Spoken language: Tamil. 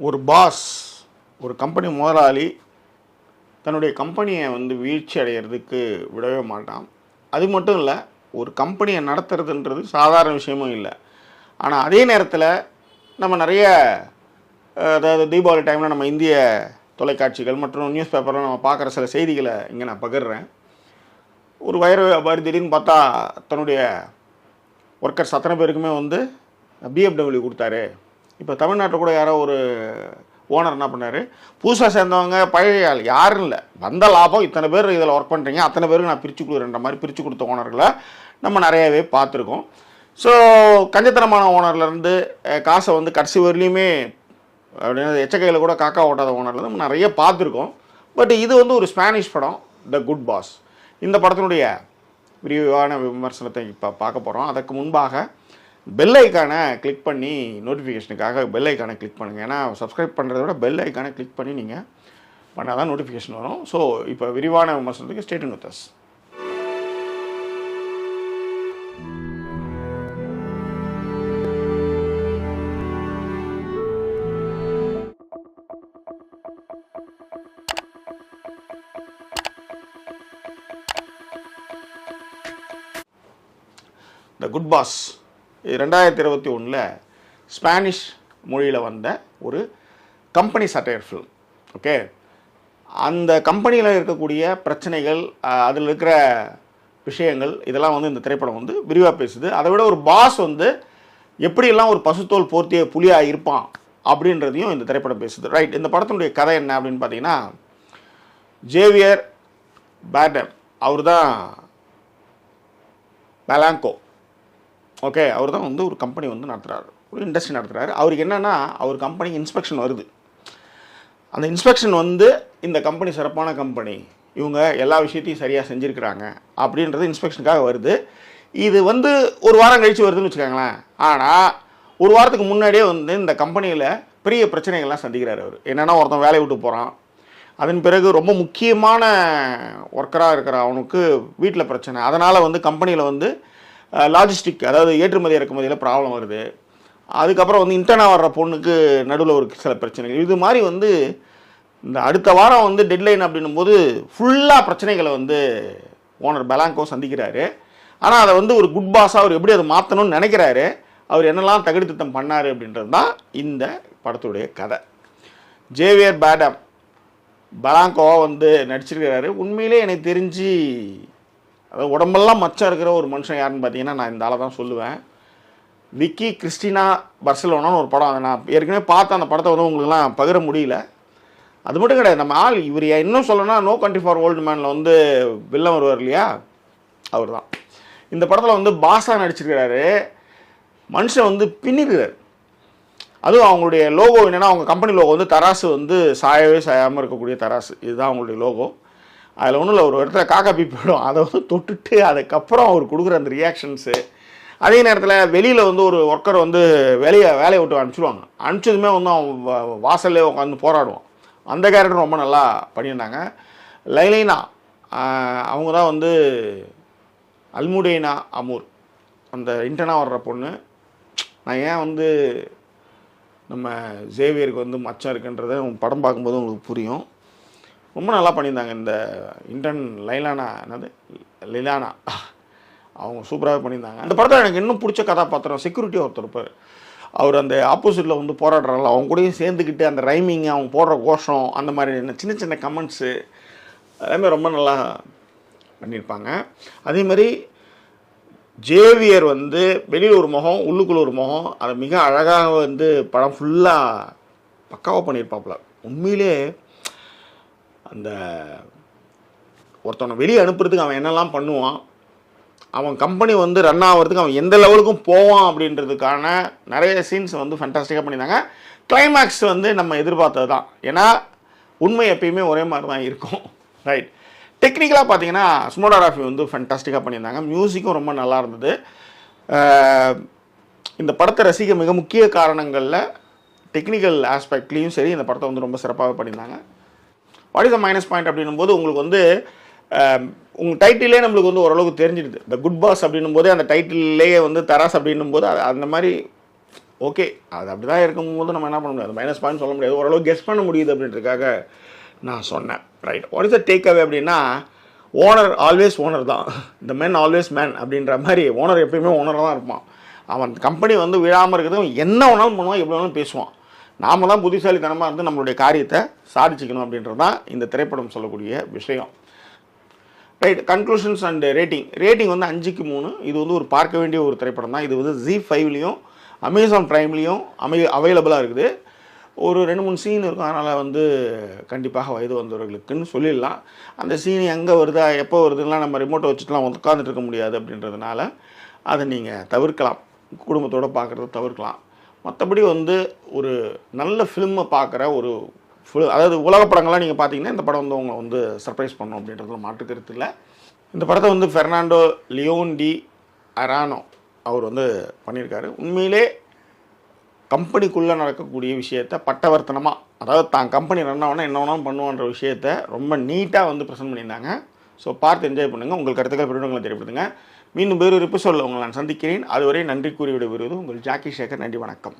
ஒரு பாஸ் ஒரு கம்பெனி முதலாளி தன்னுடைய கம்பெனியை வந்து வீழ்ச்சி அடையிறதுக்கு விடவே மாட்டான். அது மட்டும் இல்லை ஒரு கம்பெனியை நடத்துறதுன்றது சாதாரண விஷயமும் இல்லை. ஆனால் அதே நேரத்தில் நம்ம நிறைய அதாவது தீபாவளி டைமில் நம்ம இந்திய தொலைக்காட்சிகள் மற்றும் நியூஸ் பேப்பரில் நம்ம பார்க்குற சில செய்திகளை இங்கே நான் பகிர்றேன். ஒரு வைர வியாபாரி திடீர்னு பார்த்தா தன்னுடைய ஒர்க்கர்ஸ் அத்தனை பேருக்குமே வந்து பிஎஃப்டபிள்யூ கொடுத்தாரு. இப்போ தமிழ்நாட்டில் கூட யாரோ ஒரு ஓனர் என்ன பண்ணார்? புதுசாக சேர்ந்தவங்க பழைய ஆள் யாரும் இல்லை. வந்த லாபம் இத்தனை பேர் இதில் ஒர்க் பண்ணுறீங்க அத்தனை பேருக்கு நான் பிரித்து கொடுக்குறேன்ற மாதிரி பிரித்து கொடுத்த ஓனர்களை நம்ம நிறையவே பார்த்துருக்கோம். ஸோ கஞ்சத்தனமான ஓனர்லேருந்து காசை வந்து கடைசி வரலையுமே அப்படின்னு எச்சக்கையில் கூட காக்கா ஓட்டாத ஓனர்லேருந்து நம்ம நிறைய பார்த்துருக்கோம். பட் இது வந்து ஒரு ஸ்பானிஷ் படம் த குட் பாஸ் இந்த படத்தினுடைய விரிவான விமர்சனத்தை இப்போ பார்க்க போகிறோம் அதற்கு முன்பாக பெல் ஐக்கானை கிளிக் பண்ணி நோட்டிஃபிகேஷனுக்காக பெல் ஐக்கானை கிளிக் பண்ணுங்கள் ஏன்னா சப்ஸ்கிரைப் பண்ணுறத விட பெல் ஐக்கானை கிளிக் பண்ணி நீங்கள் பண்ணால் தான் நோட்டிஃபிகேஷன் வரும். ஸோ இப்போ விரிவான விமர்சனத்துக்கு state with us the good pass ரெண்டாயிரத்தி இருபத்தி ஒன்றில் ஸ்பானிஷ் மொழியில் வந்த ஒரு கம்பெனி சட்டையர் ஃபிலிம் ஓகே அந்த கம்பெனியில் இருக்கக்கூடிய பிரச்சனைகள் அதில் இருக்கிற விஷயங்கள் இதெல்லாம் வந்து இந்த திரைப்படம் வந்து விரிவாக பேசுது. அதை விட ஒரு பாஸ் வந்து எப்படியெல்லாம் ஒரு பசுத்தோல் போர்த்திய புலியாக இருப்பான் அப்படின்றதையும் இந்த திரைப்படம் பேசுது. ரைட் இந்த படத்தினுடைய கதை என்ன அப்படின்னு பார்த்தீங்கன்னா ஜேவியர் பேட்டம் அவர் தான் பலாங்கோ ஓகே அவர் தான் வந்து ஒரு கம்பெனி வந்து நடத்துகிறாரு ஒரு இண்டஸ்ட்ரி நடத்துகிறாரு அவருக்கு என்னென்னா அவர் கம்பெனிக்கு இன்ஸ்பெக்ஷன் வருது. அந்த இன்ஸ்பெக்ஷன் வந்து இந்த கம்பெனி சிறப்பான கம்பெனி இவங்க எல்லா விஷயத்தையும் சரியாக செஞ்சுருக்கிறாங்க அப்படின்றது இன்ஸ்பெக்ஷனுக்காக வருது. இது வந்து ஒரு வாரம் கழித்து வருதுன்னு வச்சுக்கோங்களேன். ஆனால் ஒரு வாரத்துக்கு முன்னாடியே வந்து இந்த கம்பெனியில் பெரிய பிரச்சனைகள்லாம் சந்திக்கிறார் அவர். என்னென்னா ஒருத்தன் வேலையை விட்டு போகிறான் அதன் பிறகு ரொம்ப முக்கியமான ஒர்க்கராக இருக்கிற அவனுக்கு வீட்டில் பிரச்சனை. அதனால் வந்து கம்பெனியில் வந்து லாஜிஸ்டிக் அதாவது ஏற்றுமதி இறக்குமதியில் ப்ராப்ளம் வருது. அதுக்கப்புறம் வந்து இன்டர்னாக வர்ற பொண்ணுக்கு நடுவில் ஒரு சில பிரச்சனைகள். இது மாதிரி வந்து இந்த அடுத்த வாரம் வந்து டெட்லைன் அப்படின்னும் போது ஃபுல்லாக பிரச்சனைகளை வந்து ஓனர் பெலாங்கோ சந்திக்கிறாரு. ஆனால் அதை வந்து ஒரு குட் பாஸாக அவர் எப்படி அதை மாற்றணும்னு நினைக்கிறாரு? அவர் என்னெல்லாம் தகுதி திட்டம் பண்ணார் அப்படின்றது தான் இந்த படத்துடைய கதை. ஜேவியர் பேடம் பலாங்கோவா வந்து நடிச்சிருக்கிறாரு. உண்மையிலே எனக்கு தெரிஞ்சு அதாவது உடம்பெல்லாம் மச்சம் இருக்கிற ஒரு மனுஷன் யாருன்னு பார்த்தீங்கன்னா நான் இந்த ஆளை தான் சொல்லுவேன். விக்கி கிறிஸ்டினா பர்சலோனான்னு ஒரு படம். அதை நான் ஏற்கனவே பார்த்த அந்த படத்தை வந்து உங்களுக்குலாம் பகிர முடியல. அது மட்டும் கிடையாது நம்ம ஆள் இவர் இன்னும் சொல்லணும்னா நோ கண்ட்ரி ஃபார் ஓல்டு மேனில் வந்து வில்லன் வருவார் இல்லையா? அவர் தான் இந்த படத்தில் வந்து பாஷா நடிச்சிருக்கிறாரு. மனுஷன் வந்து பின்னிருக்கிறார். அதுவும் அவங்களுடைய லோகோ என்னென்னா அவங்க கம்பெனி லோகோ வந்து தராசு வந்து சாயவே சாயாமல் இருக்கக்கூடிய தராசு. இதுதான் அவங்களுடைய லோகோ அதில் ஒன்றும் இல்லை ஒரு இடத்துல காக்கா பீ போயிடும் அதை வந்து தொட்டுட்டு அதுக்கப்புறம் அவர் கொடுக்குற அந்த ரியாக்ஷன்ஸு அதே நேரத்தில் வெளியில் வந்து ஒரு ஒர்க்கர் வந்து வேலையை வேலையை விட்டு அனுப்பிச்சிடுவாங்க. அனுப்பிச்சதுமே வந்து அவன் வா- வாசல்லே உட்காந்து போராடுவான். அந்த கேரக்டர் ரொம்ப நல்லா பண்ணியிருந்தாங்க. லைலைனா அவங்க தான் வந்து அல்முடேனா அமூர். அந்த இன்டர்னாக வர்ற பொண்ணு. நான் ஏன் வந்து நம்ம ஜேவியருக்கு வந்து மச்சம் இருக்குன்றதை படம் பார்க்கும்போது உங்களுக்கு புரியும். ரொம்ப நல்லா பண்ணியிருந்தாங்க. இந்த இன்டர்ன் லைலானா என்னது? லிலானா. அவங்க சூப்பராக பண்ணியிருந்தாங்க. அந்த படத்தில் எனக்கு இன்னும் பிடிச்ச கதாபாத்திரம் செக்யூரிட்டி ஒருத்தர் இருப்பார். அவர் அந்த ஆப்போசிட்டில் வந்து போராடுறாங்கள அவங்க கூடயும் சேர்ந்துக்கிட்டு அந்த ரைமிங் அவங்க போடுற கோஷம் அந்த மாதிரி சின்ன சின்ன கமெண்ட்ஸு எல்லாமே ரொம்ப நல்லா பண்ணியிருப்பாங்க. அதே மாதிரி ஜேவியர் வந்து வெளியில் ஒரு முகம் உள்ளுக்குள்ள ஒரு முகம் அதை மிக அழகாக வந்து படம் ஃபுல்லாக பக்காவாக பண்ணியிருப்பாப்புல. உண்மையிலே அந்த ஒருத்தவனை வெளியே அனுப்புறதுக்கு அவன் என்னெல்லாம் பண்ணுவான் அவன் கம்பெனி வந்து ரன் ஆகிறதுக்கு அவன் எந்த லெவலுக்கும் போவான் அப்படின்றதுக்கான நிறைய சீன்ஸ் வந்து ஃபண்டாஸ்டிக்காக பண்ணியிருந்தாங்க. கிளைமேக்ஸ் வந்து நம்ம எதிர்பார்த்தது தான். ஏன்னா உண்மை எப்பயுமே ஒரே மாதிரி தான் இருக்கும். ரைட் டெக்னிக்கலாக பார்த்தீங்கன்னா ஸ்மோடோகிராஃபி வந்து ஃபண்டாஸ்டிக்காக பண்ணியிருந்தாங்க. மியூசிக்கும் ரொம்ப நல்லா இருந்தது. இந்த படத்தை ரசிக்க மிக முக்கிய காரணங்களில் டெக்னிக்கல் ஆஸ்பெக்ட்லேயும் சரி இந்த படத்தை வந்து ரொம்ப சிறப்பாக பண்ணியிருந்தாங்க. What is the minus point அப்படின்னும் போது உங்களுக்கு வந்து um, உங்கள் டைட்டிலே நம்மளுக்கு வந்து ஓரளவுக்கு தெரிஞ்சிடுது. த குட் பாஸ் அப்படின்னும் போதே அந்த டைட்டில்லையே வந்து தராஸ் அப்படின்னும் போது அது- அந்த மாதிரி ஓகே அது அப்படி தான் இருக்கும்போது நம்ம என்ன பண்ண முடியாது மைனஸ் பாயிண்ட் சொல்ல முடியாது. ஓரளவு கெஸ் பண்ண முடியுது அப்படின்றதுக்காக நான் சொன்னேன். Right what is the take away அப்படின்னா ஓனர் ஆல்வேஸ் ஓனர் தான். இந்த மேன் ஆல்வேஸ் மேன் அப்படின்ற மாதிரி ஓனர் எப்பயுமே ஓனராக தான் இருப்பான். அவன் கம்பெனி வந்து விழாமல் இருக்கிறது என்ன வேணாலும் பண்ணுவான் எப்படி வேணாலும் பேசுவான். நாம தான் புத்திசாலித்தனமாக இருந்து நம்மளுடைய காரியத்தை சாதிச்சுக்கணும் அப்படின்றது தான் இந்த திரைப்படம் சொல்லக்கூடிய விஷயம். Right conclusions and rating rating வந்து அஞ்சுக்கு மூணு. இது வந்து ஒரு பார்க்க வேண்டிய ஒரு திரைப்படம் தான். இது வந்து ஜி ஃபைவ்லேயும் அமேசான் ப்ரைம்லேயும் அமை அவைலபிளாக இருக்குது. ஒரு ரெண்டு மூணு சீன் இருக்கும். அதனால் வந்து கண்டிப்பாக வயது வந்தவர்களுக்குன்னு சொல்லிடலாம். அந்த சீன் எங்கே வருதா எப்போ வருதுலாம் நம்ம ரிமோட்டை வச்சுட்டுலாம் உட்காந்துட்டு இருக்க முடியாது அப்படின்றதுனால அதை நீங்கள் தவிர்க்கலாம். குடும்பத்தோடு பார்க்குறத தவிர்க்கலாம். மற்றபடி வந்து ஒரு நல்ல ஃபிலிமை பார்க்குற ஒரு ஃபுல் அதாவது உலக படங்கள்லாம் நீங்கள் பார்த்தீங்கன்னா இந்த படம் வந்து உங்களை வந்து சர்ப்ரைஸ் பண்ணும் அப்படின்றதுல மாற்று கருத்து இல்லை. இந்த படத்தை வந்து ஃபெர்னாண்டோ லியோன் டி அரானோ அவர் வந்து பண்ணியிருக்காரு. உண்மையிலே கம்பெனிக்குள்ளே நடக்கக்கூடிய விஷயத்த பட்டவர்த்தனமாக அதாவது தான் கம்பெனி ரன் ஆகணும் என்ன வேணாலும் பண்ணுவான்ற விஷயத்த ரொம்ப நீட்டாக வந்து ப்ரெசென்ட் பண்ணியிருந்தாங்க. ஸோ பார்த்து என்ஜாய் பண்ணுங்கள் உங்கள் கருத்துக்கள் பெருடங்களை தெரியப்படுத்துங்க மீண்டும் வேறொரு எபிசோடில் உங்களை நான் சந்திக்கிறேன். அதுவரை நன்றி கூறி விடுவது உங்கள் ஜாக்கி சேகர். நன்றி வணக்கம்.